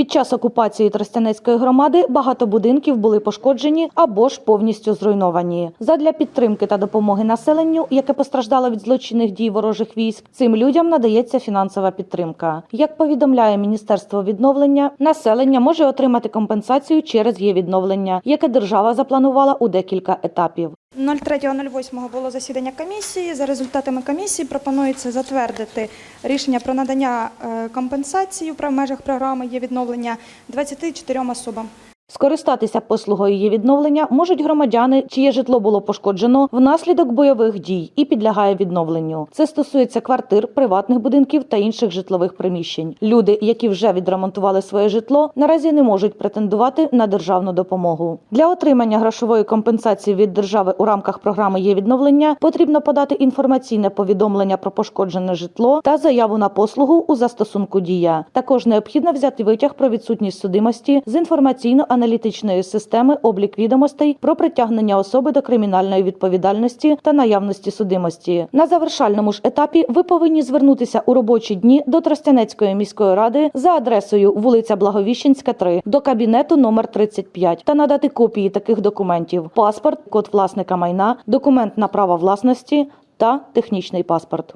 Під час окупації Тростянецької громади багато будинків були пошкоджені або ж повністю зруйновані. Задля підтримки та допомоги населенню, яке постраждало від злочинних дій ворожих військ, цим людям надається фінансова підтримка. Як повідомляє Міністерство відновлення, населення може отримати компенсацію через є відновлення, яке держава запланувала у декілька етапів. 03.08 було засідання комісії. За результатами комісії пропонується затвердити рішення про надання е, компенсації в межах програми є відновлення 24 особам. Скористатися послугою є відновлення можуть громадяни, чиє житло було пошкоджено внаслідок бойових дій і підлягає відновленню. Це стосується квартир, приватних будинків та інших житлових приміщень. Люди, які вже відремонтували своє житло, наразі не можуть претендувати на державну допомогу. Для отримання грошової компенсації від держави у рамках програми є відновлення потрібно подати інформаційне повідомлення про пошкоджене житло та заяву на послугу у застосунку дія. Також необхідно взяти витяг про відсутність судимості з інформаційно-аналітичної системи облік відомостей про притягнення особи до кримінальної відповідальності та наявності судимості. На завершальному ж етапі ви повинні звернутися у робочі дні до Тростянецької міської ради за адресою вулиця Благовіщенська, 3, до кабінету номер 35 та надати копії таких документів: паспорт, код власника майна, документ на право власності та технічний паспорт.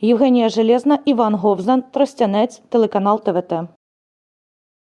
Євгенія Железна, Іван Говзан, Тростянець, телеканал ТВТ.